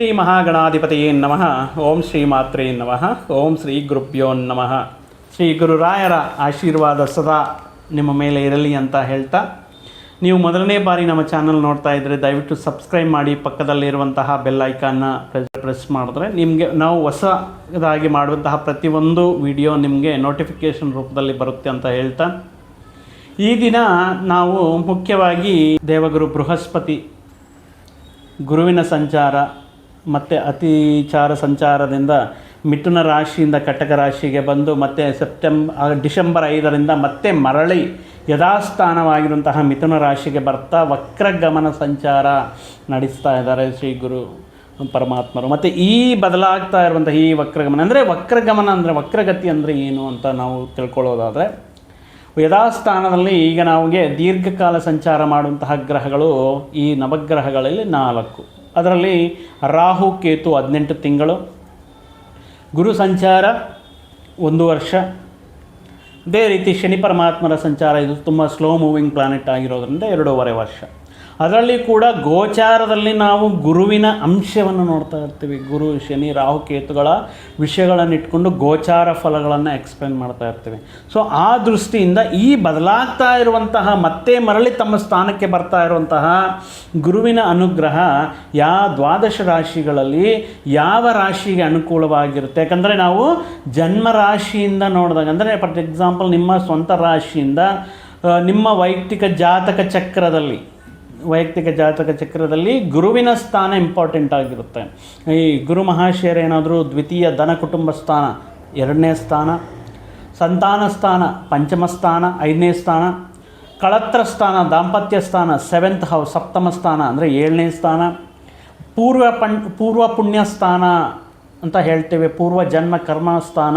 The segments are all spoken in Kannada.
ಶ್ರೀ ಮಹಾಗಣಾಧಿಪತಿಯೇ ನಮಃ. ಓಂ ಶ್ರೀ ಮಾತ್ರೇ ನಮಃ. ಓಂ ಶ್ರೀ ಗುರುಭ್ಯೋ ನಮಃ. ಶ್ರೀ ಗುರುರಾಯರ ಆಶೀರ್ವಾದ ಸದಾ ನಿಮ್ಮ ಮೇಲೆ ಇರಲಿ ಅಂತ ಹೇಳ್ತಾ, ನೀವು ಮೊದಲನೇ ಬಾರಿ ನಮ್ಮ ಚಾನಲ್ ನೋಡ್ತಾ ಇದ್ದರೆ ದಯವಿಟ್ಟು ಸಬ್ಸ್ಕ್ರೈಬ್ ಮಾಡಿ, ಪಕ್ಕದಲ್ಲಿರುವಂತಹ ಬೆಲ್ ಐಕಾನ್ನ ಪ್ರೆಸ್ ಪ್ರೆಸ್ ಮಾಡಿದ್ರೆ ನಿಮಗೆ, ನಾವು ಹೊಸದಾಗಿ ಮಾಡುವಂತಹ ಪ್ರತಿಯೊಂದು ವಿಡಿಯೋ ನಿಮಗೆ ನೋಟಿಫಿಕೇಶನ್ ರೂಪದಲ್ಲಿ ಬರುತ್ತೆ ಅಂತ ಹೇಳ್ತಾ, ಈ ದಿನ ನಾವು ಮುಖ್ಯವಾಗಿ ದೇವಗುರು ಬೃಹಸ್ಪತಿ, ಗುರುವಿನ ಸಂಚಾರ ಮತ್ತು ಅತಿಚಾರ ಸಂಚಾರದಿಂದ ಮಿಥುನ ರಾಶಿಯಿಂದ ಕಟಕ ರಾಶಿಗೆ ಬಂದು ಮತ್ತೆ ಸೆಪ್ಟೆಂಬರ್ ಡಿಸೆಂಬರ್ ಐದರಿಂದ ಮತ್ತೆ ಮರಳಿ ಯಥಾಸ್ಥಾನವಾಗಿರುವಂತಹ ಮಿಥುನ ರಾಶಿಗೆ ಬರ್ತಾ ವಕ್ರಗಮನ ಸಂಚಾರ ನಡೆಸ್ತಾ ಇದ್ದಾರೆ ಶ್ರೀ ಗುರು ಪರಮಾತ್ಮರು. ಮತ್ತು ಈ ಬದಲಾಗ್ತಾ ಇರುವಂಥ ಈ ವಕ್ರಗಮನ ಅಂದರೆ ವಕ್ರಗಮನ ಅಂದರೆ ವಕ್ರಗತಿ ಅಂದರೆ ಏನು ಅಂತ ನಾವು ತಿಳ್ಕೊಳ್ಳೋದಾದರೆ, ಯಥಾಸ್ಥಾನದಲ್ಲಿ ಈಗ ನಮಗೆ ದೀರ್ಘಕಾಲ ಸಂಚಾರ ಮಾಡುವಂತಹ ಗ್ರಹಗಳು ಈ ನವಗ್ರಹಗಳಲ್ಲಿ ನಾಲ್ಕು. ಅದರಲ್ಲಿ ರಾಹು, ಕೇತು ಹದಿನೆಂಟು ತಿಂಗಳು, ಗುರು ಸಂಚಾರ ಒಂದು ವರ್ಷ. ಅದೇ ರೀತಿ ಶನಿ ಪರಮಾತ್ಮರ ಸಂಚಾರ ಇದು ತುಂಬ ಸ್ಲೋ ಮೂವಿಂಗ್ ಪ್ಲಾನೆಟ್ ಆಗಿರೋದ್ರಿಂದ ಎರಡೂವರೆ ವರ್ಷ. ಅದರಲ್ಲಿ ಕೂಡ ಗೋಚಾರದಲ್ಲಿ ನಾವು ಗುರುವಿನ ಅಂಶವನ್ನು ನೋಡ್ತಾ ಇರ್ತೀವಿ. ಗುರು, ಶನಿ, ರಾಹು, ಕೇತುಗಳ ವಿಷಯಗಳನ್ನು ಇಟ್ಕೊಂಡು ಗೋಚಾರ ಫಲಗಳನ್ನು ಎಕ್ಸ್ಪ್ಲೇನ್ ಮಾಡ್ತಾ ಇರ್ತೀವಿ. ಸೊ ಆ ದೃಷ್ಟಿಯಿಂದ ಈ ಬದಲಾಗ್ತಾ ಇರುವಂತಹ ಮತ್ತೆ ಮರಳಿ ತಮ್ಮ ಸ್ಥಾನಕ್ಕೆ ಬರ್ತಾ ಇರುವಂತಹ ಗುರುವಿನ ಅನುಗ್ರಹ ಯಾ ದ್ವಾದಶ ರಾಶಿಗಳಲ್ಲಿ ಯಾವ ರಾಶಿಗೆ ಅನುಕೂಲವಾಗಿರುತ್ತೆ? ಯಾಕಂದರೆ ನಾವು ಜನ್ಮ ರಾಶಿಯಿಂದ ನೋಡಿದಾಗ, ಅಂದರೆ ಫಾರ್ ಎಕ್ಸಾಂಪಲ್ ನಿಮ್ಮ ಸ್ವಂತ ರಾಶಿಯಿಂದ ನಿಮ್ಮ ವೈಯಕ್ತಿಕ ಜಾತಕ ಚಕ್ರದಲ್ಲಿ ವೈಯಕ್ತಿಕ ಜಾತಕ ಚಕ್ರದಲ್ಲಿ ಗುರುವಿನ ಸ್ಥಾನ ಇಂಪಾರ್ಟೆಂಟ್ ಆಗಿರುತ್ತೆ. ಈ ಗುರು ಮಹಾಶಯರು ಏನಾದರೂ ದ್ವಿತೀಯ ಧನ ಕುಟುಂಬ ಸ್ಥಾನ, ಎರಡನೇ ಸ್ಥಾನ, ಸಂತಾನ ಸ್ಥಾನ, ಪಂಚಮ ಸ್ಥಾನ, ಐದನೇ ಸ್ಥಾನ, ಕಳತ್ರ ಸ್ಥಾನ, ದಾಂಪತ್ಯ ಸ್ಥಾನ ಸೆವೆಂತ್ ಹೌಸ್ ಸಪ್ತಮ ಸ್ಥಾನ ಅಂದರೆ ಏಳನೇ ಸ್ಥಾನ, ಪೂರ್ವ ಪಣ್ ಪೂರ್ವ ಪುಣ್ಯ ಸ್ಥಾನ ಅಂತ ಹೇಳ್ತೇವೆ. ಪೂರ್ವ ಜನ್ಮ ಕರ್ಮ ಸ್ಥಾನ,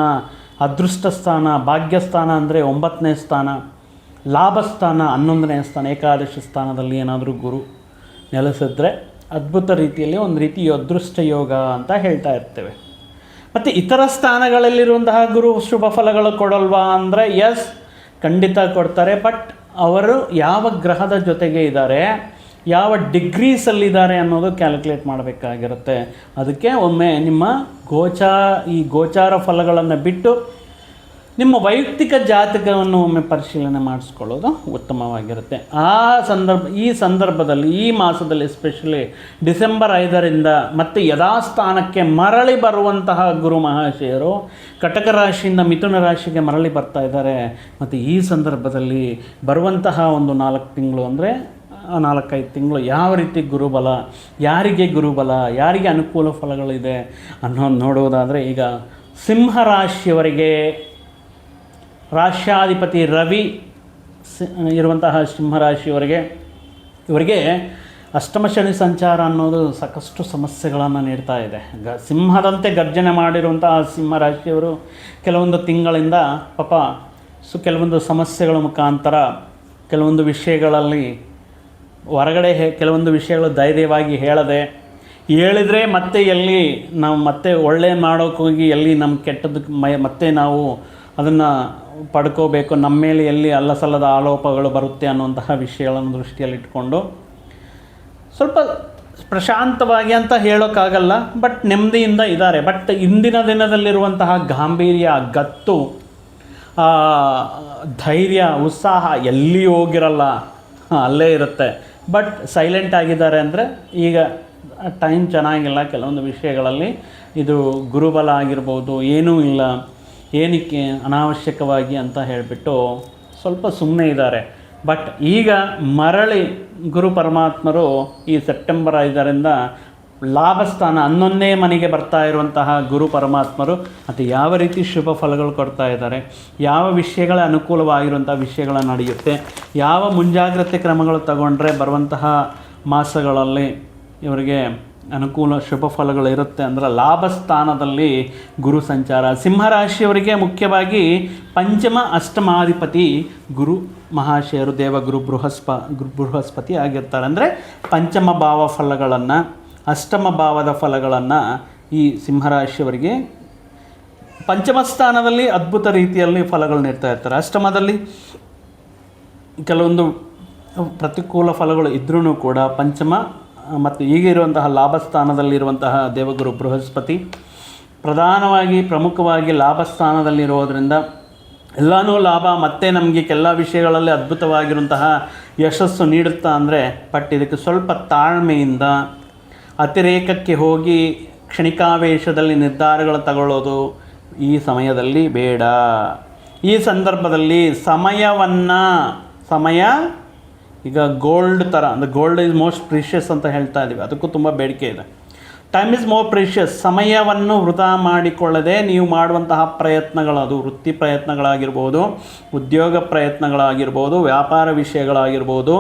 ಅದೃಷ್ಟ ಸ್ಥಾನ ಭಾಗ್ಯಸ್ಥಾನ ಅಂದರೆ ಒಂಬತ್ತನೇ ಸ್ಥಾನ. ಲಾಭಸ್ಥಾನ ಹನ್ನೊಂದನೇ ಸ್ಥಾನ, ಏಕಾದಶ ಸ್ಥಾನದಲ್ಲಿ ಏನಾದರೂ ಗುರು ನೆಲೆಸಿದ್ರೆ ಅದ್ಭುತ ರೀತಿಯಲ್ಲಿ ಒಂದು ರೀತಿ ಅದೃಷ್ಟ ಯೋಗ ಅಂತ ಹೇಳ್ತಾ ಇರ್ತೇವೆ. ಮತ್ತು ಇತರ ಸ್ಥಾನಗಳಲ್ಲಿರುವಂತಹ ಗುರು ಶುಭ ಫಲಗಳು ಕೊಡಲ್ವಾ ಅಂದರೆ ಎಸ್ ಖಂಡಿತ ಕೊಡ್ತಾರೆ. ಬಟ್ ಅವರು ಯಾವ ಗ್ರಹದ ಜೊತೆಗೆ ಇದ್ದಾರೆ, ಯಾವ ಡಿಗ್ರೀಸಲ್ಲಿದ್ದಾರೆ ಅನ್ನೋದು ಕ್ಯಾಲ್ಕುಲೇಟ್ ಮಾಡಬೇಕಾಗಿರುತ್ತೆ. ಅದಕ್ಕೆ ಒಮ್ಮೆ ನಿಮ್ಮ ಗೋಚಾ, ಈ ಗೋಚಾರ ಫಲಗಳನ್ನು ಬಿಟ್ಟು ನಿಮ್ಮ ವೈಯಕ್ತಿಕ ಜಾತಕವನ್ನು ಒಮ್ಮೆ ಪರಿಶೀಲನೆ ಮಾಡಿಸ್ಕೊಳ್ಳೋದು ಉತ್ತಮವಾಗಿರುತ್ತೆ. ಆ ಸಂದರ್ಭ, ಈ ಸಂದರ್ಭದಲ್ಲಿ, ಈ ಮಾಸದಲ್ಲಿ ಎಸ್ಪೆಷಲಿ ಡಿಸೆಂಬರ್ ಐದರಿಂದ ಮತ್ತು ಯಥಾಸ್ಥಾನಕ್ಕೆ ಮರಳಿ ಬರುವಂತಹ ಗುರು ಮಹಾಶಯರು ಕಟಕ ರಾಶಿಯಿಂದ ಮಿಥುನ ರಾಶಿಗೆ ಮರಳಿ ಬರ್ತಾ ಇದ್ದಾರೆ. ಮತ್ತು ಈ ಸಂದರ್ಭದಲ್ಲಿ ಬರುವಂತಹ ಒಂದು ನಾಲ್ಕು ತಿಂಗಳು ಅಂದರೆ ನಾಲ್ಕೈದು ತಿಂಗಳು ಯಾವ ರೀತಿ ಗುರುಬಲ, ಯಾರಿಗೆ ಗುರುಬಲ, ಯಾರಿಗೆ ಅನುಕೂಲ ಫಲಗಳಿದೆ ಅನ್ನೋದು ನೋಡುವುದಾದರೆ ಈಗ ಸಿಂಹ ರಾಶಿಯವರಿಗೆ ರಾಶ್ಯಾಧಿಪತಿ ರವಿ ಇರುವಂತಹ ಸಿಂಹರಾಶಿಯವರಿಗೆ, ಇವರಿಗೆ ಅಷ್ಟಮ ಶನಿ ಸಂಚಾರ ಅನ್ನೋದು ಸಾಕಷ್ಟು ಸಮಸ್ಯೆಗಳನ್ನು ನೀಡ್ತಾ ಇದೆ. ಗ ಸಿಂಹದಂತೆ ಗರ್ಜನೆ ಮಾಡಿರುವಂತಹ ಸಿಂಹರಾಶಿಯವರು ಕೆಲವೊಂದು ತಿಂಗಳಿಂದ ಪಾಪ ಸು ಕೆಲವೊಂದು ಸಮಸ್ಯೆಗಳ ಮುಖಾಂತರ ಕೆಲವೊಂದು ವಿಷಯಗಳಲ್ಲಿ ಹೊರಗಡೆ ಹೇ ಕೆಲವೊಂದು ವಿಷಯಗಳು ಧೈರ್ಯವಾಗಿ ಹೇಳದೆ ಹೇಳಿದರೆ ಮತ್ತೆ ಎಲ್ಲಿ ನಾವು ಮತ್ತೆ ಒಳ್ಳೆ ಮಾಡೋಕ್ಕೋಗಿ ಎಲ್ಲಿ ನಮ್ಮ ಕೆಟ್ಟದಕ್ಕೆ ಮೈ ಮತ್ತೆ ನಾವು ಅದನ್ನು ಪಡ್ಕೋಬೇಕು, ನಮ್ಮ ಮೇಲೆ ಎಲ್ಲಿ ಅಲ್ಲಸಲ್ಲದ ಆರೋಪಗಳು ಬರುತ್ತೆ ಅನ್ನುವಂತಹ ವಿಷಯಗಳನ್ನು ದೃಷ್ಟಿಯಲ್ಲಿಟ್ಕೊಂಡು ಸ್ವಲ್ಪ ಪ್ರಶಾಂತವಾಗಿ ಅಂತ ಹೇಳೋಕ್ಕಾಗಲ್ಲ ಬಟ್ ನೆಮ್ಮದಿಯಿಂದ ಇದ್ದಾರೆ. ಬಟ್ ಇಂದಿನ ದಿನದಲ್ಲಿರುವಂತಹ ಗಾಂಭೀರ್ಯ, ಗತ್ತು ಧೈರ್ಯ, ಉತ್ಸಾಹ ಎಲ್ಲಿ ಹೋಗಿರಲ್ಲ, ಅಲ್ಲೇ ಇರುತ್ತೆ. ಬಟ್ ಸೈಲೆಂಟ್ ಆಗಿದ್ದಾರೆ ಅಂದರೆ ಈಗ ಟೈಮ್ ಚೆನ್ನಾಗಿಲ್ಲ. ಕೆಲವೊಂದು ವಿಷಯಗಳಲ್ಲಿ ಇದು ಗುರುಬಲ ಆಗಿರ್ಬೋದು, ಏನೂ ಇಲ್ಲ. ಏನಕ್ಕೆ ಅನಾವಶ್ಯಕವಾಗಿ ಅಂತ ಹೇಳಿಬಿಟ್ಟು ಸ್ವಲ್ಪ ಸುಮ್ಮನೆ ಇದ್ದಾರೆ. ಬಟ್ ಈಗ ಮರಳಿ ಗುರು ಪರಮಾತ್ಮರು ಈ ಸೆಪ್ಟೆಂಬರ್ ಐದರಿಂದ ಲಾಭಸ್ಥಾನ ಹನ್ನೊಂದನೇ ಮನೆಗೆ ಬರ್ತಾ ಇರುವಂತಹ ಗುರು ಪರಮಾತ್ಮರು ಮತ್ತು ಯಾವ ರೀತಿ ಶುಭ ಫಲಗಳು ಕೊಡ್ತಾ ಇದ್ದಾರೆ, ಯಾವ ವಿಷಯಗಳ ಅನುಕೂಲವಾಗಿರುವಂಥ ವಿಷಯಗಳ ನಡೆಯುತ್ತೆ, ಯಾವ ಮುಂಜಾಗ್ರತೆ ಕ್ರಮಗಳು ತಗೊಂಡ್ರೆ ಬರುವಂತಹ ಮಾಸಗಳಲ್ಲಿ ಇವರಿಗೆ ಅನುಕೂಲ ಶುಭ ಫಲಗಳು ಇರುತ್ತೆ ಅಂದರೆ ಲಾಭ ಸ್ಥಾನದಲ್ಲಿ ಗುರು ಸಂಚಾರ. ಸಿಂಹರಾಶಿಯವರಿಗೆ ಮುಖ್ಯವಾಗಿ ಪಂಚಮ ಅಷ್ಟಮಾಧಿಪತಿ ಗುರು ಮಹಾಶಯರು ದೇವಗುರು ಬೃಹಸ್ಪ ಬೃಹಸ್ಪತಿ ಆಗಿರ್ತಾರೆ. ಅಂದರೆ ಪಂಚಮ ಭಾವ ಫಲಗಳನ್ನು, ಅಷ್ಟಮ ಭಾವದ ಫಲಗಳನ್ನು ಈ ಸಿಂಹರಾಶಿಯವರಿಗೆ ಪಂಚಮ ಸ್ಥಾನದಲ್ಲಿ ಅದ್ಭುತ ರೀತಿಯಲ್ಲಿ ಫಲಗಳು ನೀಡ್ತಾ ಇರ್ತಾರೆ. ಅಷ್ಟಮದಲ್ಲಿ ಕೆಲವೊಂದು ಪ್ರತಿಕೂಲ ಫಲಗಳು ಇದ್ರೂ ಕೂಡ ಪಂಚಮ ಮತ್ತು ಈಗಿರುವಂತಹ ಲಾಭಸ್ಥಾನದಲ್ಲಿರುವಂತಹ ದೇವಗುರು ಬೃಹಸ್ಪತಿ ಪ್ರಧಾನವಾಗಿ, ಪ್ರಮುಖವಾಗಿ ಲಾಭಸ್ಥಾನದಲ್ಲಿರೋದರಿಂದ ಎಲ್ಲನೂ ಲಾಭ, ಮತ್ತೆ ನಮಗೆ ಎಲ್ಲ ವಿಷಯಗಳಲ್ಲಿ ಅದ್ಭುತವಾಗಿರುವಂತಹ ಯಶಸ್ಸು ನೀಡುತ್ತಾ ಅಂದರೆ ಬಟ್ ಇದಕ್ಕೆ ಸ್ವಲ್ಪ ತಾಳ್ಮೆಯಿಂದ ಅತಿರೇಕಕ್ಕೆ ಹೋಗಿ ಕ್ಷಣಿಕಾವೇಶದಲ್ಲಿ ನಿರ್ಧಾರಗಳು ತಗೊಳ್ಳೋದು ಈ ಸಮಯದಲ್ಲಿ ಬೇಡ. ಈ ಸಂದರ್ಭದಲ್ಲಿ ಸಮಯವನ್ನು, ಸಮಯ ಈಗ ಗೋಲ್ಡ್ ಥರ ಅಂದರೆ ಗೋಲ್ಡ್ ಈಸ್ ಮೋಸ್ಟ್ ಪ್ರೀಷಿಯಸ್ ಅಂತ ಹೇಳ್ತಾ ಇದ್ದೀವಿ ಅದಕ್ಕೂ ತುಂಬ ಬೇಡಿಕೆ ಇದೆ. ಟೈಮ್ ಇಸ್ ಮೋರ್ ಪ್ರೀಷಿಯಸ್ ಸಮಯವನ್ನು ವೃಥಾ ಮಾಡಿಕೊಳ್ಳದೆ ನೀವು ಮಾಡುವಂತಹ ಪ್ರಯತ್ನಗಳು ಅದು ವೃತ್ತಿ ಪ್ರಯತ್ನಗಳಾಗಿರ್ಬೋದು, ಉದ್ಯೋಗ ಪ್ರಯತ್ನಗಳಾಗಿರ್ಬೋದು, ವ್ಯಾಪಾರ ವಿಷಯಗಳಾಗಿರ್ಬೋದು,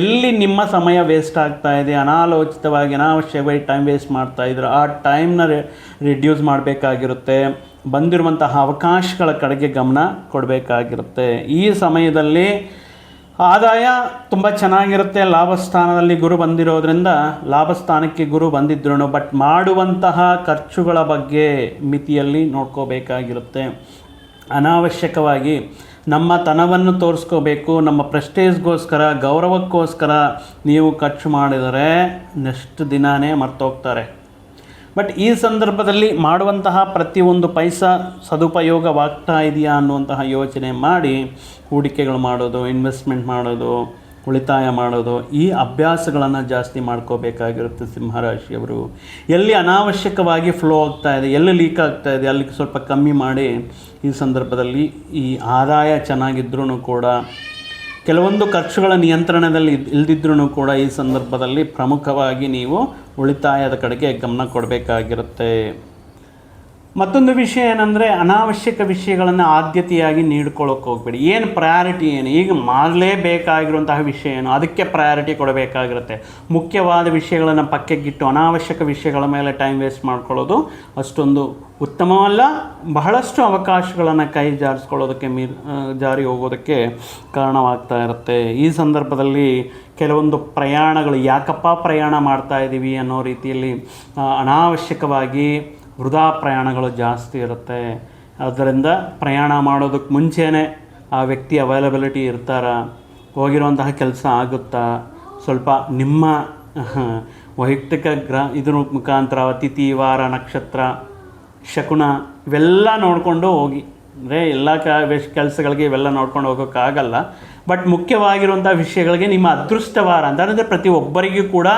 ಎಲ್ಲಿ ನಿಮ್ಮ ಸಮಯ ವೇಸ್ಟ್ ಆಗ್ತಾ ಇದೆ, ಅನಾಲೋಚಿತವಾಗಿ ಅನಾವಶ್ಯಕವಾಗಿ ಟೈಮ್ ವೇಸ್ಟ್ ಮಾಡ್ತಾ ಇದ್ರೆ ಆ ಟೈಮ್ನ ರಿಡ್ಯೂಸ್ ಮಾಡಬೇಕಾಗಿರುತ್ತೆ. ಬಂದಿರುವಂತಹ ಅವಕಾಶಗಳ ಕಡೆಗೆ ಗಮನ ಕೊಡಬೇಕಾಗಿರುತ್ತೆ. ಈ ಸಮಯದಲ್ಲಿ ಆದಾಯ ತುಂಬ ಚೆನ್ನಾಗಿರುತ್ತೆ. ಲಾಭಸ್ಥಾನದಲ್ಲಿ ಗುರು ಬಂದಿರೋದ್ರಿಂದ ಲಾಭಸ್ಥಾನಕ್ಕೆ ಗುರು ಬಂದಿದ್ರು ಬಟ್ ಮಾಡುವಂತಹ ಖರ್ಚುಗಳ ಬಗ್ಗೆ ಮಿತಿಯಲ್ಲಿ ನೋಡ್ಕೋಬೇಕಾಗಿರುತ್ತೆ. ಅನಾವಶ್ಯಕವಾಗಿ ನಮ್ಮ ತನವನ್ನು ತೋರಿಸ್ಕೋಬೇಕು, ನಮ್ಮ ಪ್ರೆಸ್ಟೇಜ್ಗೋಸ್ಕರ ಗೌರವಕ್ಕೋಸ್ಕರ ನೀವು ಖರ್ಚು ಮಾಡಿದರೆ ನೆಕ್ಸ್ಟ್ ದಿನಾನೇ ಮರ್ತೋಗ್ತಾರೆ. ಬಟ್ ಈ ಸಂದರ್ಭದಲ್ಲಿ ಮಾಡುವಂತಹ ಪ್ರತಿಯೊಂದು ಪೈಸ ಸದುಪಯೋಗವಾಗ್ತಾ ಇದೆಯಾ ಅನ್ನುವಂತಹ ಯೋಚನೆ ಮಾಡಿ ಹೂಡಿಕೆಗಳು ಮಾಡೋದು ಇನ್ವೆಸ್ಟ್ಮೆಂಟ್ ಮಾಡೋದು, ಉಳಿತಾಯ ಮಾಡೋದು, ಈ ಅಭ್ಯಾಸಗಳನ್ನು ಜಾಸ್ತಿ ಮಾಡ್ಕೋಬೇಕಾಗಿರುತ್ತೆ ಸಿಂಹರಾಶಿಯವರು. ಎಲ್ಲಿ ಅನಾವಶ್ಯಕವಾಗಿ ಫ್ಲೋ ಆಗ್ತಾ ಇದೆ, ಎಲ್ಲಿ ಲೀಕ್ ಆಗ್ತಾ ಇದೆ ಅಲ್ಲಿಗೆ ಸ್ವಲ್ಪ ಕಮ್ಮಿ ಮಾಡಿ ಈ ಸಂದರ್ಭದಲ್ಲಿ ಈ ಆದಾಯ ಚೆನ್ನಾಗಿದ್ರೂ ಕೂಡ ಕೆಲವೊಂದು ಖರ್ಚುಗಳ ನಿಯಂತ್ರಣದಲ್ಲಿ ಇಲ್ದಿದ್ರೂ ಕೂಡ ಈ ಸಂದರ್ಭದಲ್ಲಿ ಪ್ರಮುಖವಾಗಿ ನೀವು ಉಳಿತಾಯದ ಕಡೆಗೆ ಗಮನ ಕೊಡಬೇಕಾಗಿರುತ್ತೆ. ಮತ್ತೊಂದು ವಿಷಯ ಏನಂದರೆ ಅನಾವಶ್ಯಕ ವಿಷಯಗಳನ್ನು ಆದ್ಯತೆಯಾಗಿ ನೀಡ್ಕೊಳ್ಳೋಕೆ ಹೋಗ್ಬೇಡಿ. ಏನು ಪ್ರಯಾರಿಟಿ ಏನು? ಈಗ ಮಾಡಲೇಬೇಕಾಗಿರುವಂತಹ ವಿಷಯ ಏನು? ಅದಕ್ಕೆ ಪ್ರಯಾರಿಟಿ ಕೊಡಬೇಕಾಗಿರುತ್ತೆ. ಮುಖ್ಯವಾದ ವಿಷಯಗಳನ್ನು ಪಕ್ಕಕ್ಕಿಟ್ಟು ಅನಾವಶ್ಯಕ ವಿಷಯಗಳ ಮೇಲೆ ಟೈಮ್ ವೇಸ್ಟ್ ಮಾಡ್ಕೊಳ್ಳೋದು ಅಷ್ಟೊಂದು ಉತ್ತಮವಲ್ಲ. ಬಹಳಷ್ಟು ಅವಕಾಶಗಳನ್ನು ಕೈ ಜಾರಿಸ್ಕೊಳ್ಳೋದಕ್ಕೆ ಮೀ ಜಾರಿ ಹೋಗೋದಕ್ಕೆ ಕಾರಣವಾಗ್ತಾ ಇರುತ್ತೆ. ಈ ಸಂದರ್ಭದಲ್ಲಿ ಕೆಲವೊಂದು ಪ್ರಯಾಣಗಳು ಯಾಕಪ್ಪ ಪ್ರಯಾಣ ಮಾಡ್ತಾ ಇದ್ದೀವಿ ಅನ್ನೋ ರೀತಿಯಲ್ಲಿ ಅನಾವಶ್ಯಕವಾಗಿ ವೃಧಾ ಪ್ರಯಾಣಗಳು ಜಾಸ್ತಿ ಇರುತ್ತೆ. ಅದರಿಂದ ಪ್ರಯಾಣ ಮಾಡೋದಕ್ಕೆ ಮುಂಚೆನೇ ಆ ವ್ಯಕ್ತಿ ಅವೈಲಬಿಲಿಟಿ ಇರ್ತಾರ. ಹೋಗಿರುವಂತಹ ಕೆಲಸ ಆಗುತ್ತಾ? ಸ್ವಲ್ಪ ನಿಮ್ಮ ವೈಯಕ್ತಿಕ ಗ್ರ ಇದ್ರ ಮುಖಾಂತರ ತಿಥಿ ವಾರ, ನಕ್ಷತ್ರ, ಶಕುನ ಇವೆಲ್ಲ ನೋಡಿಕೊಂಡು ಹೋಗಿ. ಅಂದರೆ ಎಲ್ಲ ಕೆಲಸಗಳಿಗೆ ಇವೆಲ್ಲ ನೋಡ್ಕೊಂಡು ಹೋಗೋಕ್ಕಾಗಲ್ಲ. ಬಟ್ ಮುಖ್ಯವಾಗಿರುವಂಥ ವಿಷಯಗಳಿಗೆ ನಿಮ್ಮ ಅದೃಷ್ಟವಾರ ಅಂತ. ಅಂದರೆ ಪ್ರತಿಯೊಬ್ಬರಿಗೂ ಕೂಡ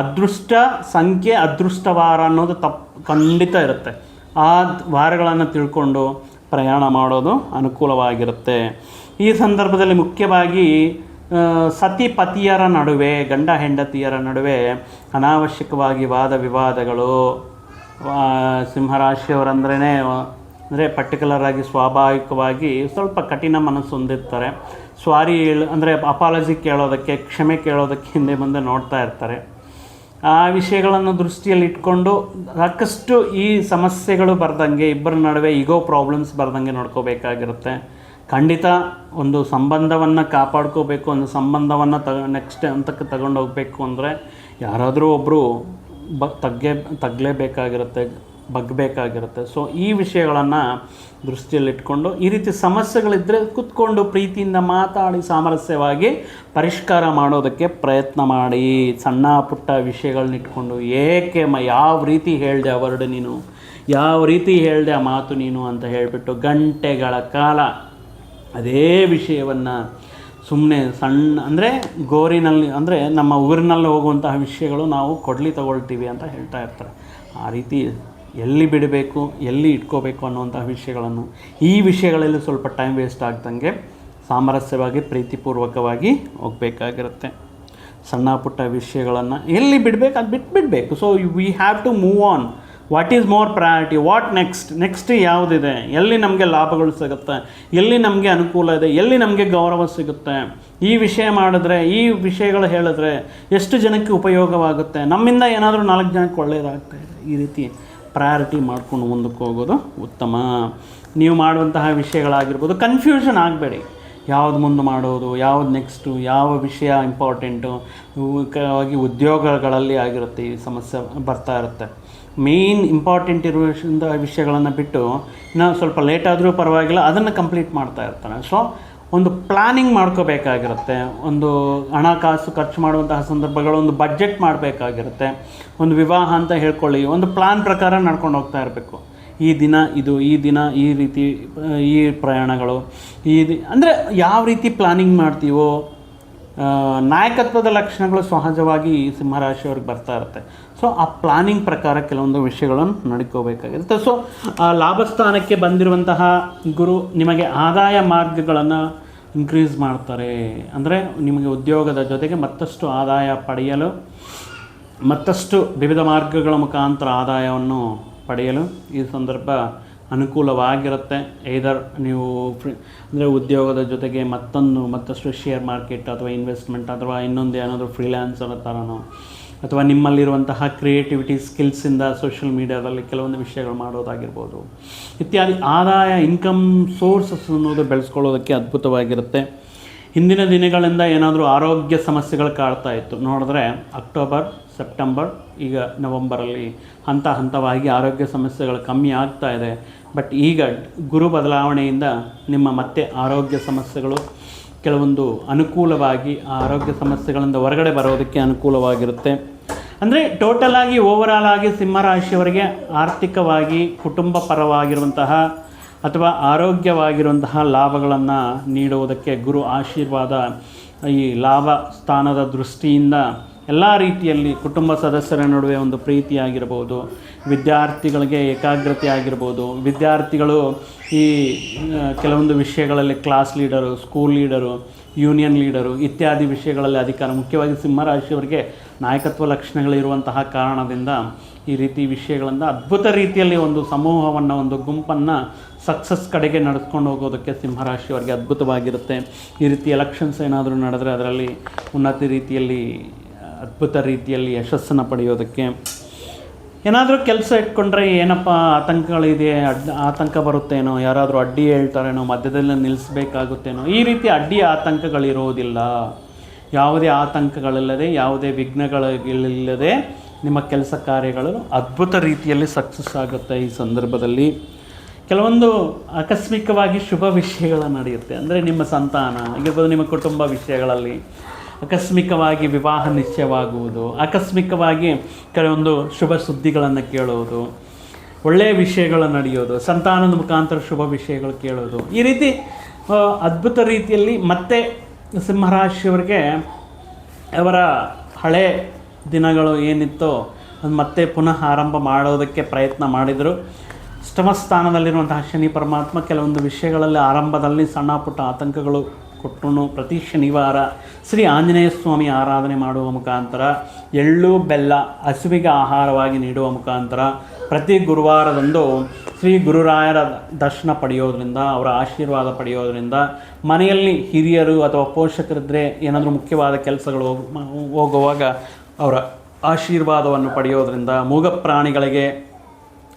ಅದೃಷ್ಟ ಸಂಖ್ಯೆ ಅದೃಷ್ಟವಾರ ಅನ್ನೋದು ತಪ್ಪು ಖಂಡಿತ ಇರುತ್ತೆ. ಆ ವಾರಗಳನ್ನು ತಿಳ್ಕೊಂಡು ಪ್ರಯಾಣ ಮಾಡೋದು ಅನುಕೂಲವಾಗಿರುತ್ತೆ. ಈ ಸಂದರ್ಭದಲ್ಲಿ ಮುಖ್ಯವಾಗಿ ಸತಿ ಪತಿಯರ ನಡುವೆ, ಗಂಡ ಹೆಂಡತಿಯರ ನಡುವೆ ಅನಾವಶ್ಯಕವಾಗಿ ವಾದ ವಿವಾದಗಳು ಸಿಂಹರಾಶಿಯವರಂದ್ರೇ ಅಂದರೆ ಪರ್ಟಿಕ್ಯುಲರ್ ಆಗಿ ಸ್ವಾಭಾವಿಕವಾಗಿ ಸ್ವಲ್ಪ ಕಠಿಣ ಮನಸ್ಸು ಹೊಂದಿರ್ತಾರೆ. ಸ್ವಾರಿ ಹೇಳ, ಅಂದರೆ ಅಪಾಲಜಿ ಕೇಳೋದಕ್ಕೆ, ಕ್ಷಮೆ ಕೇಳೋದಕ್ಕೆ ಹಿಂದೆ ಮುಂದೆ ನೋಡ್ತಾ ಇರ್ತಾರೆ. ಆ ವಿಷಯಗಳನ್ನು ದೃಷ್ಟಿಯಲ್ಲಿ ಇಟ್ಕೊಂಡು ಸಾಕಷ್ಟು ಈ ಸಮಸ್ಯೆಗಳು ಬರ್ದಂಗೆ, ಇಬ್ಬರ ನಡುವೆ ಈಗೋ ಪ್ರಾಬ್ಲಮ್ಸ್ ಬರ್ದಂಗೆ ನೋಡ್ಕೋಬೇಕಾಗಿರುತ್ತೆ. ಖಂಡಿತ ಒಂದು ಸಂಬಂಧವನ್ನು ಕಾಪಾಡ್ಕೋಬೇಕು, ಒಂದು ಸಂಬಂಧವನ್ನು ತಗ ನೆಕ್ಸ್ಟ್ ಹಂತಕ್ಕೆ ತಗೊಂಡೋಗ್ಬೇಕು ಅಂದರೆ ಯಾರಾದರೂ ಒಬ್ಬರು ಬ, ತಗ್ಗೆ, ತಗಲೇಬೇಕಾಗಿರುತ್ತೆ. ಬಗ್ಬೇಕಾಗಿರುತ್ತೆ. ಸೊ ಈ ವಿಷಯಗಳನ್ನು ದೃಷ್ಟಿಯಲ್ಲಿಟ್ಕೊಂಡು, ಈ ರೀತಿ ಸಮಸ್ಯೆಗಳಿದ್ದರೆ ಕೂತ್ಕೊಂಡು ಪ್ರೀತಿಯಿಂದ ಮಾತಾಡಿ ಸಾಮರಸ್ಯವಾಗಿ ಪರಿಷ್ಕಾರ ಮಾಡೋದಕ್ಕೆ ಪ್ರಯತ್ನ ಮಾಡಿ. ಸಣ್ಣ ಪುಟ್ಟ ವಿಷಯಗಳನ್ನ ಇಟ್ಕೊಂಡು, ಏಕೆ ಮ, ಯಾವ ರೀತಿ ಹೇಳಿದೆ ವರ್ಡ್ ನೀನು? ಯಾವ ರೀತಿ ಹೇಳಿದೆ ಆ ಮಾತು ನೀನು ಅಂತ ಹೇಳಿಬಿಟ್ಟು ಗಂಟೆಗಳ ಕಾಲ ಅದೇ ವಿಷಯವನ್ನು ಸುಮ್ಮನೆ ಸಣ್ಣ, ಅಂದರೆ ಗೋರಿನಲ್ಲಿ, ಅಂದರೆ ನಮ್ಮ ಊರಿನಲ್ಲಿ ಹೋಗುವಂತಹ ವಿಷಯಗಳು ನಾವು ಕೊಡಲಿ ತಗೊಳ್ತೀವಿ ಅಂತ ಹೇಳ್ತಾ ಇರ್ತಾರೆ. ಆ ರೀತಿ ಎಲ್ಲಿ ಬಿಡಬೇಕು, ಎಲ್ಲಿ ಇಟ್ಕೋಬೇಕು ಅನ್ನುವಂಥ ವಿಷಯಗಳನ್ನು ಈ ವಿಷಯಗಳಲ್ಲಿ ಸ್ವಲ್ಪ ಟೈಮ್ ವೇಸ್ಟ್ ಆಗ್ದಂಗೆ ಸಾಮರಸ್ಯವಾಗಿ, ಪ್ರೀತಿಪೂರ್ವಕವಾಗಿ ಹೋಗಬೇಕಾಗಿರುತ್ತೆ. ಸಣ್ಣ ಪುಟ್ಟ ವಿಷಯಗಳನ್ನು ಎಲ್ಲಿ ಬಿಡಬೇಕು ಅದು ಬಿಟ್ಟು ಬಿಡಬೇಕು. So we have to move on what is more priority what next next ಯಾವುದಿದೆ? ಎಲ್ಲಿ ನಮಗೆ ಲಾಭಗಳು ಸಿಗುತ್ತೆ? ಎಲ್ಲಿ ನಮಗೆ ಅನುಕೂಲ ಇದೆ? ಎಲ್ಲಿ ನಮಗೆ ಗೌರವ ಸಿಗುತ್ತೆ? ಈ ವಿಷಯ ಮಾಡಿದ್ರೆ, ಈ ವಿಷಯಗಳು ಹೇಳಿದ್ರೆ ಎಷ್ಟು ಜನಕ್ಕೆ ಉಪಯೋಗವಾಗುತ್ತೆ? ನಮ್ಮಿಂದ ಏನಾದರೂ ನಾಲ್ಕು ಜನಕ್ಕೆ ಒಳ್ಳೆಯದಾಗ್ತಾ ಇದೆ. ಈ ರೀತಿ ಪ್ರಯಾರಿಟಿ ಮಾಡ್ಕೊಂಡು ಮುಂದಕ್ಕೆ ಹೋಗೋದು ಉತ್ತಮ. ನೀವು ಮಾಡುವಂತಹ ವಿಷಯಗಳಾಗಿರ್ಬೋದು ಕನ್ಫ್ಯೂಷನ್ ಆಗಬೇಡಿ. ಯಾವ್ದು ಮುಂದೆ ಮಾಡೋದು, ಯಾವ್ದು ನೆಕ್ಸ್ಟು ಯಾವ ವಿಷಯ ಇಂಪಾರ್ಟೆಂಟು ಮುಖ್ಯವಾಗಿ ಉದ್ಯೋಗಗಳಲ್ಲಿ ಆಗಿರುತ್ತೆ ಈ ಸಮಸ್ಯೆ ಬರ್ತಾ ಇರುತ್ತೆ. ಮೇಯ್ನ್ ಇಂಪಾರ್ಟೆಂಟ್ ಇರುವ ವಿಷಯಗಳನ್ನು ಬಿಟ್ಟು ನಾವು ಸ್ವಲ್ಪ ಲೇಟ್ ಆದರೂ ಪರವಾಗಿಲ್ಲ, ಅದನ್ನು ಕಂಪ್ಲೀಟ್ ಮಾಡ್ತಾ ಇರ್ತಾನೆ. ಸೊ ಒಂದು ಪ್ಲಾನಿಂಗ್ ಮಾಡ್ಕೋಬೇಕಾಗಿರುತ್ತೆ, ಒಂದು ಹಣಕಾಸು ಖರ್ಚು ಮಾಡುವಂತಹ ಸಂದರ್ಭಗಳು, ಒಂದು ಬಜೆಟ್ ಮಾಡಬೇಕಾಗಿರುತ್ತೆ, ಒಂದು ವಿವಾಹ ಅಂತ ಹೇಳ್ಕೊಳ್ಳಿ, ಒಂದು ಪ್ಲಾನ್ ಪ್ರಕಾರ ನಡ್ಕೊಂಡು ಹೋಗ್ತಾ ಇರಬೇಕು. ಈ ದಿನ ಇದು, ಈ ದಿನ ಈ ರೀತಿ, ಈ ಪ್ರಯಾಣಗಳು, ಈ ಅಂದರೆ ಯಾವ ರೀತಿ ಪ್ಲಾನಿಂಗ್ ಮಾಡ್ತೀವೋ ನಾಯಕತ್ವದ ಲಕ್ಷಣಗಳು ಸಹಜವಾಗಿ ಸಿಂಹರಾಶಿಯವ್ರಿಗೆ ಬರ್ತಾ ಇರುತ್ತೆ. ಸೊ ಆ ಪ್ಲಾನಿಂಗ್ ಪ್ರಕಾರ ಕೆಲವೊಂದು ವಿಷಯಗಳನ್ನು ನಡ್ಕೋಬೇಕಾಗಿರುತ್ತೆ ಸೊ ಆ, ಲಾಭಸ್ಥಾನಕ್ಕೆ ಬಂದಿರುವಂತಹ ಗುರು ನಿಮಗೆ ಆದಾಯ ಮಾರ್ಗಗಳನ್ನು ಇನ್ಕ್ರೀಸ್ ಮಾಡ್ತಾರೆ. ಅಂದರೆ ನಿಮಗೆ ಉದ್ಯೋಗದ ಜೊತೆಗೆ ಮತ್ತಷ್ಟು ಆದಾಯ ಪಡೆಯಲು, ಮತ್ತಷ್ಟು ವಿವಿಧ ಮಾರ್ಗಗಳ ಮುಖಾಂತರ ಆದಾಯವನ್ನು ಪಡೆಯಲು ಈ ಸಂದರ್ಭ ಅನುಕೂಲವಾಗಿರುತ್ತೆ. ಐದರ್ ನೀವು ಫ್ರಿ ಅಂದರೆ ಉದ್ಯೋಗದ ಜೊತೆಗೆ ಮತ್ತೊಂದು, ಮತ್ತಷ್ಟು ಶೇರ್ ಮಾರ್ಕೆಟ್ ಅಥವಾ ಇನ್ವೆಸ್ಟ್ಮೆಂಟ್ ಅಥವಾ ಇನ್ನೊಂದು ಏನಾದರೂ ಫ್ರೀಲ್ಯಾನ್ಸರ್ ಥರನೋ ಅಥವಾ ನಿಮ್ಮಲ್ಲಿರುವಂತಹ ಕ್ರಿಯೇಟಿವಿಟಿ ಸ್ಕಿಲ್ಸಿಂದ ಸೋಷಿಯಲ್ ಮೀಡಿಯಾದಲ್ಲಿ ಕೆಲವೊಂದು ವಿಷಯಗಳು ಮಾಡೋದಾಗಿರ್ಬೋದು. ಇತ್ಯಾದಿ ಆದಾಯ ಇನ್ಕಮ್ ಸೋರ್ಸಸ್ ಅನ್ನೋದು ಬೆಳೆಸ್ಕೊಳ್ಳೋದಕ್ಕೆ ಅದ್ಭುತವಾಗಿರುತ್ತೆ. ಹಿಂದಿನ ದಿನಗಳಿಂದ ಏನಾದರೂ ಆರೋಗ್ಯ ಸಮಸ್ಯೆಗಳು ಕಾಡ್ತಾ ಇತ್ತು. ನೋಡಿದ್ರೆ ಅಕ್ಟೋಬರ್ ಸೆಪ್ಟೆಂಬರ್ ಈಗ ನವಂಬರಲ್ಲಿ ಹಂತ ಹಂತವಾಗಿ ಆರೋಗ್ಯ ಸಮಸ್ಯೆಗಳು ಕಮ್ಮಿ ಆಗ್ತಾ ಇದೆ. ಬಟ್ ಈಗ ಗುರು ಬದಲಾವಣೆಯಿಂದ ನಿಮ್ಮ ಮತ್ತೆ ಆರೋಗ್ಯ ಸಮಸ್ಯೆಗಳು ಕೆಲವೊಂದು ಅನುಕೂಲವಾಗಿ ಆ ಆರೋಗ್ಯ ಸಮಸ್ಯೆಗಳಿಂದ ಹೊರಗಡೆ ಬರೋದಕ್ಕೆ ಅನುಕೂಲವಾಗಿರುತ್ತೆ. ಅಂದರೆ ಟೋಟಲ್ ಆಗಿ ಓವರಾಲ್ ಆಗಿ ಸಿಂಹರಾಶಿಯವರಿಗೆ ಆರ್ಥಿಕವಾಗಿ, ಕುಟುಂಬ ಪರವಾಗಿರುವಂತಹ ಅಥವಾ ಆರೋಗ್ಯವಾಗಿರುವಂತಹ ಲಾಭಗಳನ್ನು ನೀಡುವುದಕ್ಕೆ ಗುರು ಆಶೀರ್ವಾದ ಈ ಲಾಭ ಸ್ಥಾನದ ದೃಷ್ಟಿಯಿಂದ ಎಲ್ಲ ರೀತಿಯಲ್ಲಿ ಕುಟುಂಬ ಸದಸ್ಯರ ನಡುವೆ ಒಂದು ಪ್ರೀತಿಯಾಗಿರ್ಬೋದು, ವಿದ್ಯಾರ್ಥಿಗಳಿಗೆ ಏಕಾಗ್ರತೆ ಆಗಿರ್ಬೋದು ವಿದ್ಯಾರ್ಥಿಗಳು ಈ ಕೆಲವೊಂದು ವಿಷಯಗಳಲ್ಲಿ class leader school leader union leader ಇತ್ಯಾದಿ ವಿಷಯಗಳಲ್ಲಿ ಅಧಿಕಾರ, ಮುಖ್ಯವಾಗಿ ಸಿಂಹರಾಶಿಯವರಿಗೆ ನಾಯಕತ್ವ ಲಕ್ಷಣಗಳಿರುವಂತಹ ಕಾರಣದಿಂದ ಈ ರೀತಿ ವಿಷಯಗಳಿಂದ ಅದ್ಭುತ ರೀತಿಯಲ್ಲಿ ಒಂದು ಸಮೂಹವನ್ನು, ಒಂದು ಗುಂಪನ್ನು ಸಕ್ಸಸ್ ಕಡೆಗೆ ನಡೆಸ್ಕೊಂಡು ಹೋಗೋದಕ್ಕೆ ಸಿಂಹರಾಶಿಯವರಿಗೆ ಅದ್ಭುತವಾಗಿರುತ್ತೆ. ಈ ರೀತಿ ಎಲೆಕ್ಷನ್ಸ್ ಏನಾದರೂ ನಡೆದರೆ ಅದರಲ್ಲಿ ಉನ್ನತ ರೀತಿಯಲ್ಲಿ ಅದ್ಭುತ ರೀತಿಯಲ್ಲಿ ಯಶಸ್ಸನ್ನು ಪಡೆಯೋದಕ್ಕೆ. ಏನಾದರೂ ಕೆಲಸ ಇಟ್ಕೊಂಡ್ರೆ ಏನಪ್ಪ ಆತಂಕಗಳಿದೆ, ಅಡ್, ಆತಂಕ ಬರುತ್ತೇನೋ, ಯಾರಾದರೂ ಅಡ್ಡಿ ಹೇಳ್ತಾರೇನೋ, ಮಧ್ಯದಲ್ಲಿ ನಿಲ್ಲಿಸಬೇಕಾಗುತ್ತೇನೋ ಈ ರೀತಿ ಅಡ್ಡಿ ಆತಂಕಗಳಿರೋದಿಲ್ಲ. ಯಾವುದೇ ಆತಂಕಗಳಿಲ್ಲದೆ, ಯಾವುದೇ ವಿಘ್ನಗಳಿಲ್ಲದೆ ನಿಮ್ಮ ಕೆಲಸ ಕಾರ್ಯಗಳು ಅದ್ಭುತ ರೀತಿಯಲ್ಲಿ ಸಕ್ಸಸ್ ಆಗುತ್ತೆ ಈ ಸಂದರ್ಭದಲ್ಲಿ. ಕೆಲವೊಂದು ಆಕಸ್ಮಿಕವಾಗಿ ಶುಭ ವಿಷಯಗಳು ನಡೆಯುತ್ತೆ. ಅಂದರೆ ನಿಮ್ಮ ಸಂತಾನ ಆಗಿರ್ಬೋದು ನಿಮ್ಮ ಕುಟುಂಬ ವಿಷಯಗಳಲ್ಲಿ. ಆಕಸ್ಮಿಕವಾಗಿ ವಿವಾಹ ನಿಶ್ಚಯವಾಗುವುದು, ಆಕಸ್ಮಿಕವಾಗಿ ಕೆಲವೊಂದು ಶುಭ ಸುದ್ದಿಗಳನ್ನು ಕೇಳುವುದು ಒಳ್ಳೆಯ ವಿಷಯಗಳು ನಡೆಯೋದು, ಸಂತಾನದ ಮುಖಾಂತರ ಶುಭ ವಿಷಯಗಳು ಕೇಳೋದು. ಈ ರೀತಿ ಅದ್ಭುತ ರೀತಿಯಲ್ಲಿ ಮತ್ತೆ ಸಿಂಹರಾಶಿಯವರಿಗೆ ಅವರ ಹಳೆ ದಿನಗಳು ಏನಿತ್ತೋ ಅದು ಮತ್ತೆ ಪುನಃ ಆರಂಭ ಮಾಡೋದಕ್ಕೆ ಪ್ರಯತ್ನ ಮಾಡಿದರು. ಅಷ್ಟಮ ಸ್ಥಾನದಲ್ಲಿರುವಂತಹ ಶನಿ ಪರಮಾತ್ಮ ಕೆಲವೊಂದು ವಿಷಯಗಳಲ್ಲಿ ಆರಂಭದಲ್ಲಿ ಸಣ್ಣ ಪುಟ್ಟ ಆತಂಕಗಳು ಕೊಟ್ಟರು ಪ್ರತಿ ಶನಿವಾರ ಶ್ರೀ ಆಂಜನೇಯ ಸ್ವಾಮಿ ಆರಾಧನೆ ಮಾಡುವ ಮುಖಾಂತರ, ಎಳ್ಳು, ಬೆಲ್ಲ, ಹಸುವಿಗೆ ಆಹಾರವಾಗಿ ನೀಡುವ ಮುಖಾಂತರ ಪ್ರತಿ ಗುರುವಾರದಂದು ಶ್ರೀ ಗುರುರಾಯರ ದರ್ಶನ ಪಡೆಯೋದ್ರಿಂದ, ಅವರ ಆಶೀರ್ವಾದ ಪಡೆಯೋದ್ರಿಂದ ಮನೆಯಲ್ಲಿ ಹಿರಿಯರು ಅಥವಾ ಪೋಷಕರಿದ್ದರೆ ಏನಾದರೂ ಮುಖ್ಯವಾದ ಕೆಲಸಗಳು ಹೋಗ್- ಹೋಗುವಾಗ ಅವರ ಆಶೀರ್ವಾದವನ್ನು ಪಡೆಯೋದ್ರಿಂದ, ಮೂಗ ಪ್ರಾಣಿಗಳಿಗೆ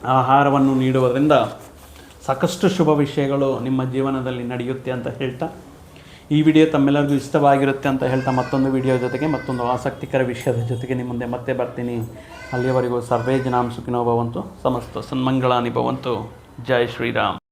ಆಹಾರವನ್ನು ನೀಡುವುದರಿಂದ ಸಾಕಷ್ಟು ಶುಭ ವಿಷಯಗಳು ನಿಮ್ಮ ಜೀವನದಲ್ಲಿ ನಡೆಯುತ್ತೆ ಅಂತ ಹೇಳ್ತಾ ಈ ವಿಡಿಯೋ ತಮ್ಮೆಲ್ಲರಿಗೂ ಇಷ್ಟವಾಗಿರುತ್ತೆ ಅಂತ ಹೇಳ್ತಾ ಮತ್ತೊಂದು ವಿಡಿಯೋ ಜೊತೆಗೆ ಮತ್ತೊಂದು ಆಸಕ್ತಿಕರ ವಿಷಯದ ಜೊತೆಗೆ ನಿಮ್ಮ ಮುಂದೆ ಮತ್ತೆ ಬರ್ತೀನಿ. ಅಲ್ಲಿಯವರೆಗೂ ಸರ್ವೇ ಜನಾಂ ಸುಖಿನೋ ಭವಂತು. ಸಮಸ್ತ ಸನ್ಮಂಗಳಾನಿ ಭವಂತು. ಜೈ ಶ್ರೀರಾಮ್.